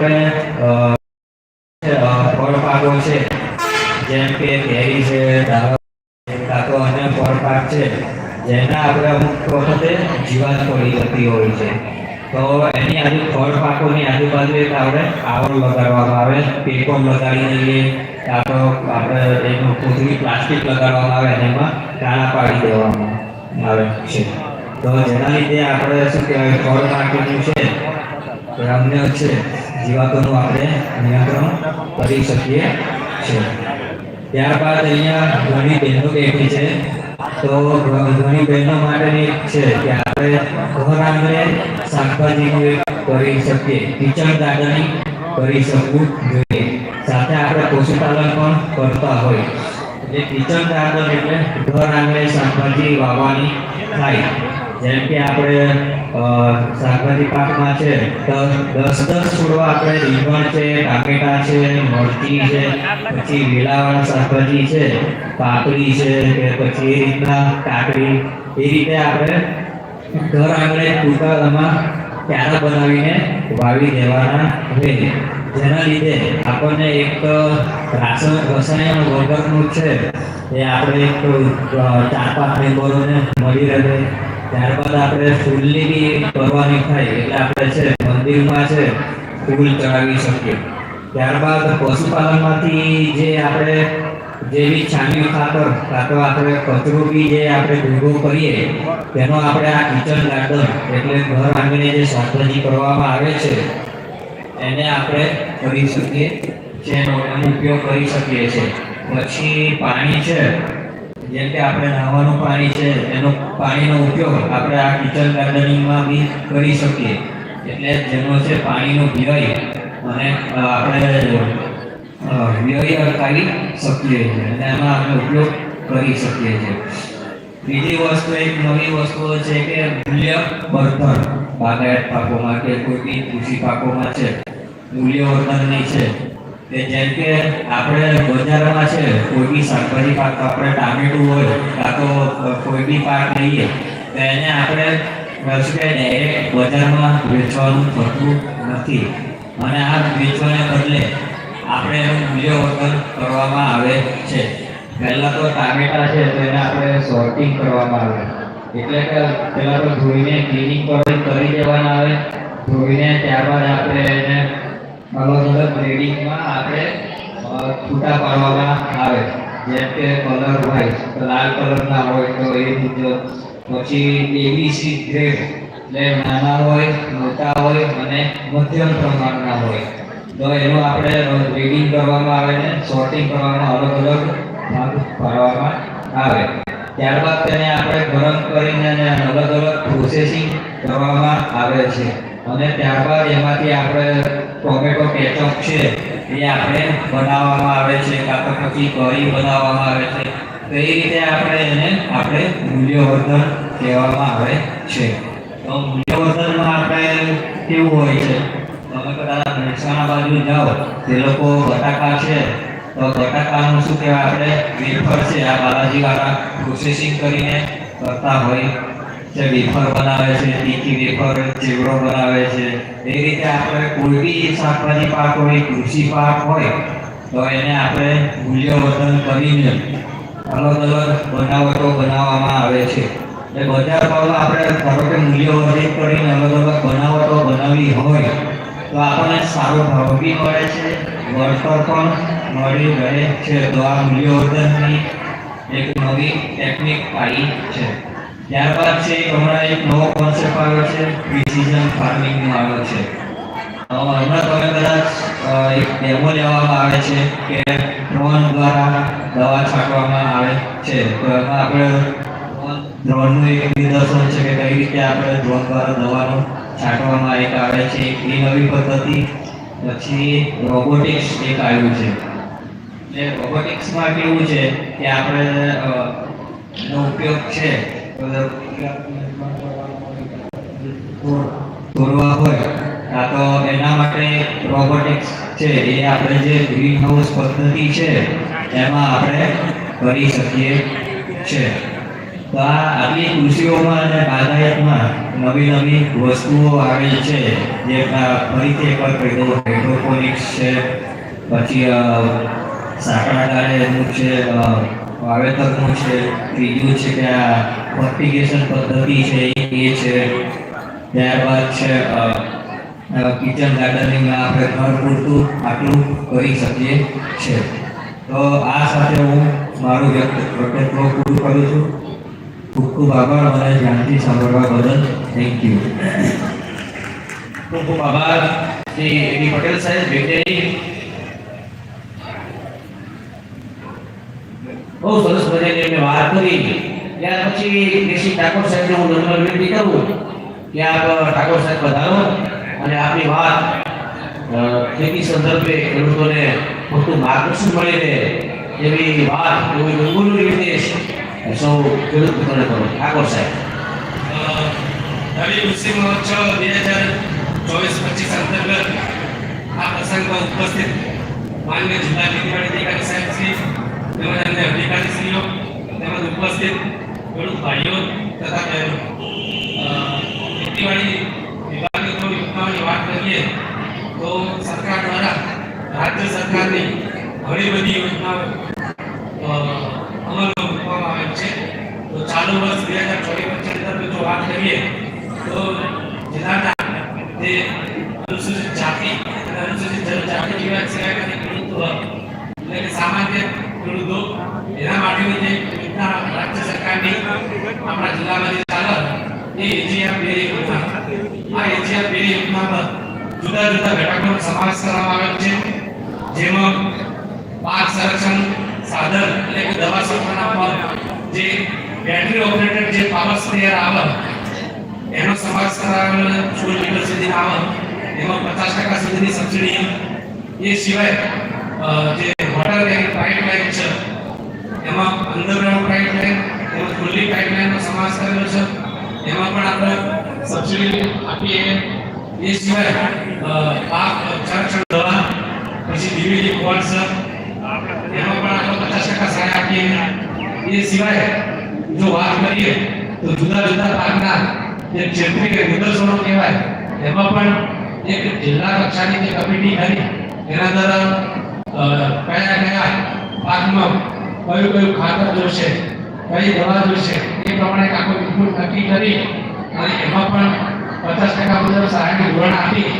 અ, અ, ફળ પાકો છે. જેમ કે કેરી પ્લાસ્ટિક લગાડવામાં આવે અને એમાં પાડી દેવામાં આવે છે. તો જેના લીધે આપણે શું કહેવાય ફળ માર્કેટનું છે અમને છે જીવાતોનું આપણે નિયંત્રણ કરી શકીએ છીએ. ત્યારબાદ અહીંયા ઘણી બહેનો બેઠી છે. તો ઘણી બહેનો માટેની છે કે આપણે ઘર આંગણે શાકભાજીનું કરી શકીએ, કિચન ગાર્ડનિંગ કરી શકવું જોઈએ. સાથે આપણે પશુપાલન પણ કરતા હોય. એટલે કિચન ગાર્ડન એટલે ઘર આંગણે શાકભાજી વાવવાની થાય. જેમ કે આપણે શાકભાજી પાકમાં છે, દસ દસ છોડવા આપણે રીંગણ છે, ટામેટા છે, મરચી છે, પછી લીલાવાળા શાકભાજી છે, પાપડી છે, કે પછી રીતના કાકડી, એ રીતે આપણે ઘર આંગણે ટૂંકામાં ક્યારા બનાવીને વાવી દેવાના હોય જેના લીધે આપણને એક રાસન રસાયણ વગરનું છે. એ આપણે એક ચાર પાંચ મેમ્બરોને મળી રહે. ત્યારબાદ આપણે ફૂલની બી કરવાની થાય, એટલે આપણે છે મંદિરમાં છે ફૂલ ચડાવી શકીએ. ત્યારબાદ પશુપાલનમાંથી જે આપણે જે બી છાણિયું ખાતર કાં તો આપણે કચરો બી જે આપણે ભેગો કરીએ, તેનો આપણે આ કિચન ગાર્ડન એટલે ઘર આંગણે જે શાકભાજી કરવામાં આવે છે, એને આપણે કરી શકીએ. છે એનો ઉપયોગ કરી શકીએ છીએ. પછી પાણી છે જેમ કે આપણે નાહવાનું પાણી છે, એનો પાણીનો ઉપયોગ આપણે આ કિચન ગાર્ડનિંગમાં બી કરી શકીએ. એટલે જેનો છે પાણીનો વ્યય અને આપણે વ્યય અટકાવી શકીએ છીએ. અને એમાં આપણે ઉપયોગ કરી શકીએ છીએ. બીજી વસ્તુ, એક નવી વસ્તુઓ છે કે મૂલ્ય બર્તન બાગાયત પાકોમાં કે કોઈ બી કૃષિ પાકોમાં છે, મૂલ્ય વર્તનની છે. કે જેમ કે આપણે બજારમાં છે કોઈ બી શાકભાજી પાક આપણે ટામેટું હોય કાં તો કોઈ બી પાક લઈએ, તો એને આપણે શું ડાયરેક્ટ બજારમાં વેચવાનું થતું નથી. અને આ વેચવાને બદલે આપણે એનું મૂલ્યવર્ધન કરવામાં આવે છે. પહેલાં તો ટામેટા છે, તો એને આપણે સોર્ટિંગ કરવામાં આવે. એટલે કે પહેલાં તો ધોઈને ક્લિનિક પર કરી દેવાના આવે. ધોઈને ત્યારબાદ આપણે એને અલગ ગ્રેડિંગમાં આપણે છૂટા પાડવામાં આવે. જેમ કે કલર તો લાલ કલરના હોય, તો એ મુજબ. પછી એબીસી ગ્રેડ, એટલે નાના હોય, મોટા હોય અને મધ્યમ પ્રમાણના હોય. તો એનું આપણે ગ્રેડિંગ કરવામાં આવે ને સોર્ટિંગ કરવામાં અલગ અલગ ભાગ પાડવામાં આવે. ત્યારબાદ તેને આપણે ગરમ કરીને અને અલગ અલગ પ્રોસેસિંગ કરવામાં આવે છે. અને ત્યારબાદ એમાંથી આપણે ટોમેટો કેચઅપ છે, એ આપણે બનાવવામાં આવે છે, કાં તો પછી કરી બનાવવામાં આવે છે. તો એ રીતે આપણે એને આપણે મૂલ્યવર્ધન કહેવામાં આવે છે. તો મૂલ્યવર્ધનમાં આપણે કેવું હોય છે? તમે કદાચ મહેસાણા બાજુ જાઓ, તે લોકો બટાકા છે. તો બટાકાનું શું કહેવાય? આપણે વેફર છે, આ બાલાજીવાળા પ્રોસેસિંગ કરીને કરતા હોય. છે વેફર બનાવે છે, તીખી વેફર, ચેવડો બનાવે છે. એ રીતે આપણે કોઈ બી શાકભાજી પાક હોય, કૃષિ પાક હોય, તો એને આપણે મૂલ્યવર્ધન કરીને અલગ અલગ બનાવટો બનાવવામાં આવે છે. એ બજાર ભાવમાં આપણે ધારો કે મૂલ્યવર્ધિત કરીને અલગ અલગ બનાવટો બનાવવી હોય, તો આપણને સારો ભાવ બી મળે છે, વળતર પણ મળી રહે છે. તો આ મૂલ્યવર્ધનની એક નવી ટેકનિક પાડી છે. ત્યારબાદ છે હમણાં એક નવો કોન્સેપ્ટ આવ્યો છે પ્રિસિઝન ફાર્મિંગનો આવ્યો છે. હમણાં તમે કદાચ એક ડેમો લેવામાં આવે છે કે ડ્રોન દ્વારા દવા છાંટવામાં આવે છે. તો એમાં આપણે ડ્રોનનું એક નિદર્શન છે કે કઈ રીતે આપણે ડ્રોન દ્વારા દવાનું છાંટવામાં એક આવે છે. એ નવી પદ્ધતિ, પછી રોબોટિક્સ એક આવ્યું છે. એટલે રોબોટિક્સમાં કેવું છે કે આપણે નો ઉપયોગ છે દોરવા હોય, આ તો એના માટે રોબોટિક્સ છે. એ આપણે જે ગ્રીન હાઉસ પદ્ધતિ છે, એમાં આપણે કરી શકીએ છે તો આ આટલી કૃષિઓમાં અને બાગાયતમાં નવી નવી વસ્તુઓ આવેલી છે, જે ફરીથી એકવાર કહી દઉં હાઇડ્રોપોનિક્સ છે, પછી સાંકડા ગાળેનું છે વાવેતરનું છે, ત્રીજું છે કે આ ફર્ટિગેશન પદ્ધતિ છે, એ છે. ત્યારબાદ છે કિચન ગાર્ડનિંગમાં આપણે ઘર પૂરતું આટલું કરી શકીએ છે. તો આ સાથે હું મારું વ્યક્તિત્વ પૂરું કરું છું. ખૂબ ખૂબ આભાર, મને ધ્યાનથી સાંભળવા બદલ થેન્ક યુ ખૂબ ખૂબ આભાર. શ્રી પટેલ સાહેબ વૈજ્ઞાનિક બહુ સરસ મજાની અમે વાત કરી. ત્યાર પછી કેસી ઠાકોર સાહેબને હું નમ્ર વિનંતી કરું કે આપ ઠાકોર સાહેબ વધારો અને આપની વાત ખેતી સંદર્ભે ખેડૂતોને પૂરતું માર્ગદર્શન મળી રહે એવી વાત, એવી ગંગોલી નિર્દેશ સૌ ખેડૂત મિત્રોને કરો ઠાકોર સાહેબ. રવિ કૃષિ મહોત્સવ બે હજાર ચોવીસ પચીસ અંતર્ગત આ પ્રસંગમાં ઉપસ્થિત માન્ય જિલ્લા ખેતીવાડી અધિકારી સાહેબ શ્રી તેમજ અન્ય અધિકારીશ્રીઓ, તેમજ ઉપસ્થિત ખેડૂત ભાઈઓ તથા બહેનો. ખેતીવાડી વિભાગની કોઈ યોજનાઓની વાત કરીએ, તો સરકાર દ્વારા રાજ્ય સરકારની ઘણી બધી યોજનાઓ અ, અમલમાં મૂકવામાં આવેલ છે તો ચાલુ વર્ષ બે હજાર ચોવીસ પચીસ અંતર્ગત જો વાત કરીએ તો જિલ્લાના જે અનુસૂચિત જાતિ અને અનુસૂચિત જનજાતિ વિભાગ સિવાયના જે ખેડૂતો એટલે કે સામાન્ય ખેડૂતો એના માટેની જે યોજના રાજ્ય સરકારની આપણા જિલ્લામાં જે ચાલે એ એજીઆર બે આ એજીઆર બે યોજનામાં જુદા જુદા ઘટકોનો સમાવેશ કરવામાં આવેલ છે. જેમાં પાક સંરક્ષણ, સાધન એટલે કે દવા છાંટવાના પર જે બેટરી ઓપરેટેડ જે પાવર સ્પ્રેયર આવે, એનો સમાવેશ કરાવેલો સોળ લીટર સુધી આવે. એમાં પચાસ ટકા સુધીની સબસિડી એ સિવાય જે વોટર લાઇન પાઇપલાઇન છે. એમાં અંડરગ્રાઉન્ડ પાઇપલાઇન એમાં ખુલ્લી પાઇપલાઇનનો સમાવેશ કરેલો છે. એમાં પણ આપણે સબસિડી આપીએ. એ સિવાય પાક સંરક્ષણ દવા, પછી ડીવીડી છે એમાં પણ આપણે પચાસ ટકા સહાય આપીએ. એ સિવાય, જો વાત કરીએ, તો જુદા જુદા પાકના જે ક્ષેત્રીય નિદર્શનો કહેવાય, એમાં પણ એક જિલ્લા કક્ષાની જે કમિટી કરી એના દ્વારા કયા કયા પાકમાં કયું કયું ખાતર જોશે, કઈ દવા જોઈશે એ પ્રમાણે આખો ઇનપુટ નક્કી કરી અને એમાં પણ પચાસ ટકા મુજબ સહાયનું ધોરણ આપી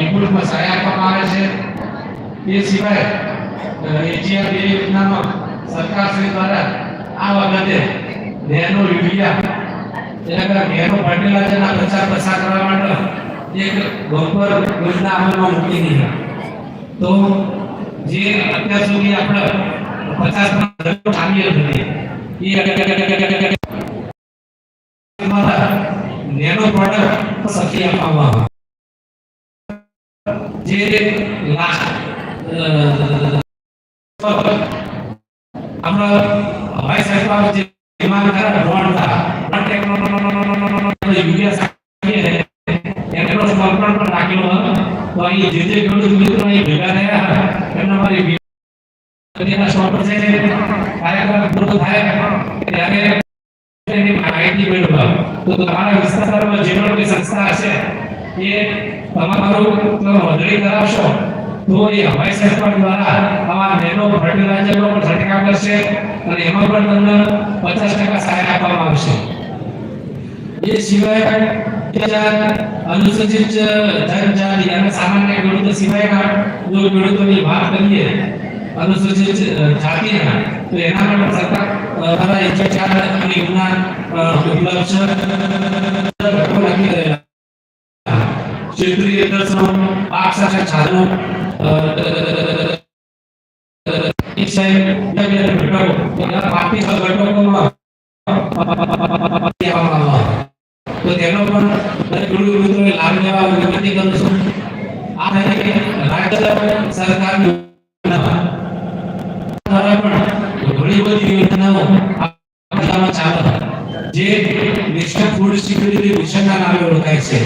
ઇનપુટમાં સહાય આપવામાં આવે છે. એ સિવાય એજીઆર બે યોજનામાં સરકારશ્રી દ્વારા આ વખતે નેનો યુરિયા કરવા માટે એક બમ્પર યોજના અમલમાં મૂકી દીધી. તો જે અત્યાર સુધી આપણે પચાસ એ તમારા નેનો પ્રોડક્ટ સખી આપવામાં આવે. જે આપણા હવાઈ સરકાર જે વિમાન દ્વારા ડ્રોન દ્વારા અહીં જે જે ભેગા રહ્યા એમના મારી કાર્યક્રમ પૂરો થાય, ત્યારે એની માહિતી મેળવવા. તો તમારા વિસ્તારમાં જે પણ કોઈ સંસ્થા હશે, એ તમારું નોંધણી કરાવશો, તો એ હવાઈ સેફર દ્વારા આવા નેનો ફર્ટિલાઇઝરનો પણ છંટકાવ કરશે અને એમાં પણ તમને પચાસ ટકા સહાય આપવામાં આવશે. એ સિવાય અનુસૂચિત જનજાતિ અને સામાન્ય ખેડૂતો સિવાયના જો ખેડૂતોની વાત કરીએ અનુસૂચિત જાતિના તો એના માટે સરકાર દ્વારા એક ચાર યોજના અ, ઉપલબ્ધ છે ક્ષેત્રીય દર્શનો પાક સાથે સાધનો તો તેનો પણ લાભ લેવા વિનંતી કરું છું આ રાજ્ય સરકારની યોજના દ્વારા પણ ઘણી બધી યોજનાઓ આપણા જિલ્લામાં ચાલે જે નેશનલ ફૂડ મિશનના નામે ઓળખાય છે.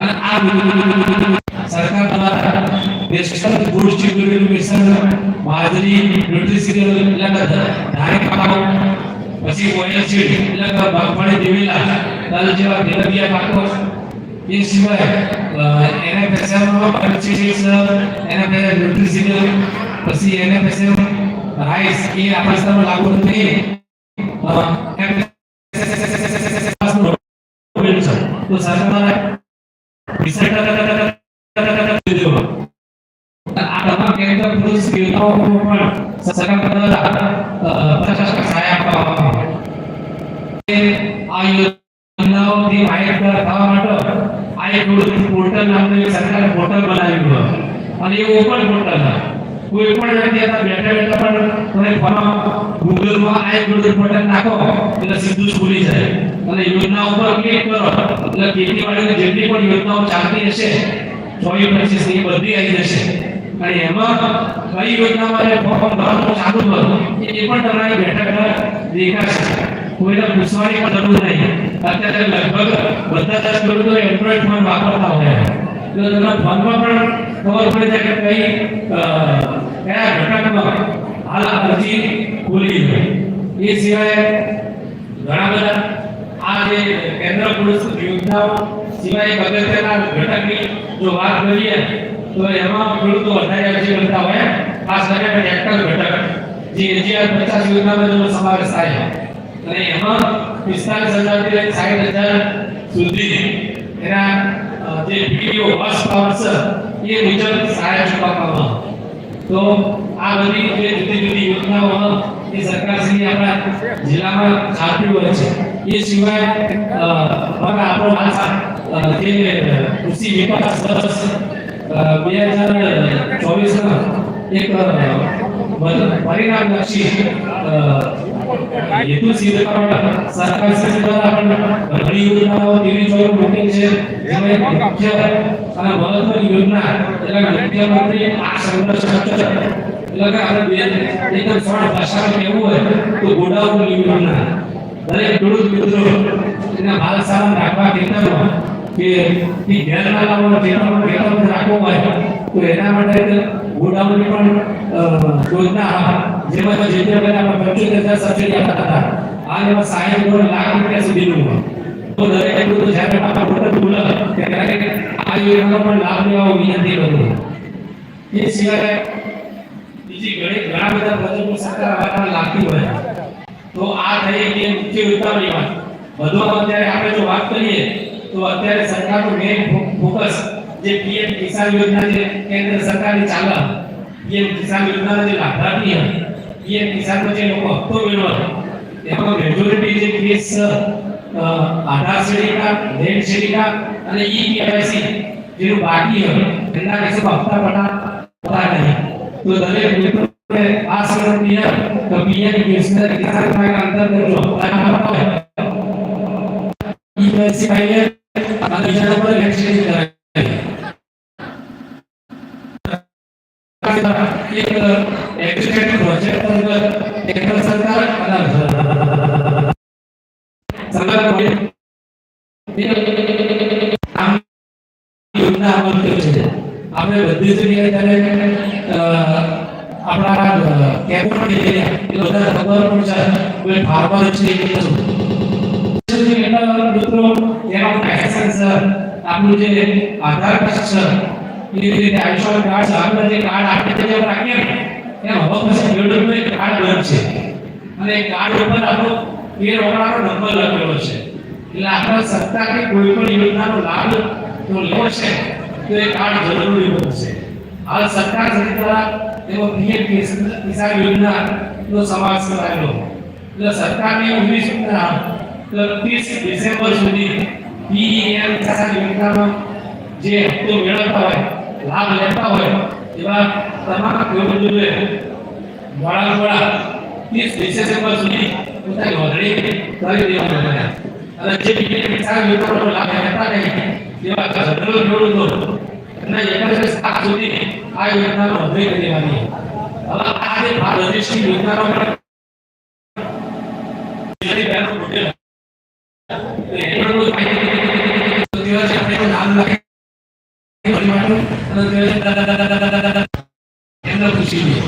અને આ સરકાર દ્વારા નેશનલ ફૂડ સિક્યુરિટી મિશન બાજરી ન્યુટ્રિશનલ એટલે કે ધાન્ય પછી ઓઇલ સીડ એટલે કે તલ જેવા તેલબિયા પાકો. એ સિવાય એનએફએસએમ પચીસ એનએફએસ ન્યુટ્રિશનલ પછી એનએફએસએમ રાઈસ એ આપણા વિસ્તારમાં લાગુ નથી. અ, NFSM તો સરકારે રિસર્ચ આ તમામ કેન્દ્ર પુરુષ યોજનાઓમાં પણ સરકાર દ્વારા અ, પચાસ ટકા સહાય આપવામાં આવે છે. આ યોજનાઓથી માહિતગાર થવા માટે આ એક પોર્ટલ નામનું એક સરકારે પોર્ટલ બનાવ્યું છે. અને એવું ઓપન પોર્ટલ છે કોઈ પણ જગ્યાએ અત્યારે બેઠા બેઠા પણ તમે ફોનમાં ગૂગલમાં આ ગૂગલ બટન નાખો, એટલે સીધું જ ખુલી જાય. અને યોજના ઉપર ક્લિક કરો, એટલે ખેતીવાડીની જેટલી પણ યોજનાઓ ચાલતી હશે, ચોવીસ, પચીસ, એ બધી આવી જશે. અને એમાં કઈ યોજનામાં ફોર્મ ભરવાનું ચાલુ કરો, એ પણ તમારી બેઠા બેઠા દેખાશે. કોઈને પૂછવાની પણ જરૂર નહીં. અત્યારે લગભગ બધા દસ ખેડૂતો એન્ડ્રોઈડ ફોન વાપરતા હોય. તો તમને ફોનમાં પણ ખબર પડી જાય કે કઈ કયા ઘટકમાં હાલ અરજી ખુલી હોય. એ સિવાય ઘણા બધા આ જે કેન્દ્ર પુરુષ યોજનાઓ સિવાય અગત્યના ઘટકની જો વાત કરીએ, તો એમાં ખેડૂતો વધારે અરજી કરતા હોય. ખાસ કરીને ટ્રેક્ટર ઘટક, જે એજીઆર પચાસ યોજનામાં જેનો સમાવેશ થાય છે. અને એમાં પિસ્તાલીસ હજારથી લઈને સાઠ હજાર સુધી એના જે પીડીઓ વર્ષ પાવર છે એ મુજબ સહાય ચૂકવવામાં તો આ બધી જે જુદી જુદી યોજનાઓ એ સરકારશ્રી આપણા જિલ્લામાં ચાલતી હોય છે. એ સિવાય આપણો હાલ જે કૃષિ વિકાસ વર્ષ બે હજાર ચોવીસમાં એક પરિણામલક્ષી હેતુ સિદ્ધ કરવા સરકાર શ્રી દ્વારા પણ ઘણી યોજનાઓ તેવી જોઈ મૂકી છે જેમાં મુખ્ય અને મહત્વની યોજના એટલે મુખ્યમંત્રી આ સંરક્ષણ એટલે કે આપણે બે એકદમ સરળ ભાષામાં કહેવું હોય તો ગોડાઉન યોજના દરેક ખેડૂત મિત્રો એના માલ સામાન રાખવા ખેતરમાં કે એ ઘેર લાવવાનો ખેતરમાં ખેતરમાં રાખવો હોય તો એના માટે એક ગોડાઉનની પણ અ, યોજના જેમાં જે તે પહેલા આપણે પંચોતેર હજાર સબસિડી આપતા હતા હાલ એમાં સાહીઠ કરોડ લાખ રૂપિયા સુધીનું હોય. તો દરેક ખેડૂતો જ્યારે આપણા પોતે બોલે ત્યારે આ યોજનાનો પણ લાભ લેવા હું વિનંતી કરું એ સિવાય બીજી ઘણી ઘણા બધા પ્રોજેક્ટો સરકાર આપવાના લાગતી હોય તો આ થઈ કે મુખ્ય યોજનાઓની વાત વધુમાં અત્યારે આપણે જો વાત કરીએ તો અત્યારે સરકારનું મેઇન ફોકસ જે પીએમ કિસાન યોજના જે કેન્દ્ર સરકારની ચાલે પીએમ કિસાન યોજનાના જે લાભાર્થી હોય પીએમ કિસાનનો જે લોકો હપ્તો મેળવે એમાં મેજોરિટી જે કેસ આધાર શ્રેણી કાર્ડ રેન્ટ શ્રેણી કાર્ડ અને ઈ કેવાયસી જેનું બાકી હોય એના કેસમાં હપ્તા પટા હોતા નહીં તો દરેક મિત્રોને આ સંબંધી તો પીએમ કિસાન કિસાન કાર્ડ અંતર્ગત જો હપ્તા હોય ઈ કેવાયસી આઈને અને બીજા નંબરે રેન્ટ શ્રેણી કરાય એક એક્ઝિક્યુટિવ પ્રોજેક્ટ અંતર્ગત કેન્દ્ર સરકાર અને સરકાર આમ યોજના અમલ છે આપણે બધી જગ્યાએ ત્યારે આપણા કેમ્પ પણ જઈએ એ બધા ખબર પણ છે કોઈ ફાર્મર છે એટલા મિત્રો એમાં આપણું જે આધાર કાર્ડ છે એ આયુષ્યમાન કાર્ડ છે જે કાર્ડ, આપણે જે રાખીએ ને, એમ હવે પછી ખેડૂતનું એક કાર્ડ બનશે. અને એ કાર્ડ ઉપર આપણો એ રોકડાનો નંબર લખેલો છે. એટલે આપણે કે કોઈ પણ યોજનાનો લાભ તો લેવો છે, તો એ કાર્ડ જરૂરી બનશે. હાલ સરકાર શ્રી દ્વારા એવો પીએમ કિસાન યોજના નો સમાવેશ કરાયેલો. એટલે સરકારની એવી તો ત્રીસ ડિસેમ્બર સુધી પીએમ કિસાન યોજનાનો જે હપ્તો મેળવતા હોય, લાભ લેતા હોય, એવા તમામ ખેડૂતોએ મોડા મોડા ત્રીસ ડિસેમ્બર સુધી પોતાની નોંધણી કરી દેવાનું બન્યા અને જે પીએમ કિસાન યોજનાનો લાભ લેતા નહીં, એવા જનરલ ખેડૂતો અને એકત્રીસ લાખ સુધી આ યોજનાનો નોંધણી કરી દેવાની. હવે આ જે ભારત રજિસ્ટ્રી યોજનાનો પણ જેની બેનો મોડેલ તો એનો કોઈ માહિતી તો તેવા છે આપણે નામ લખી અને તે એમને પૂછી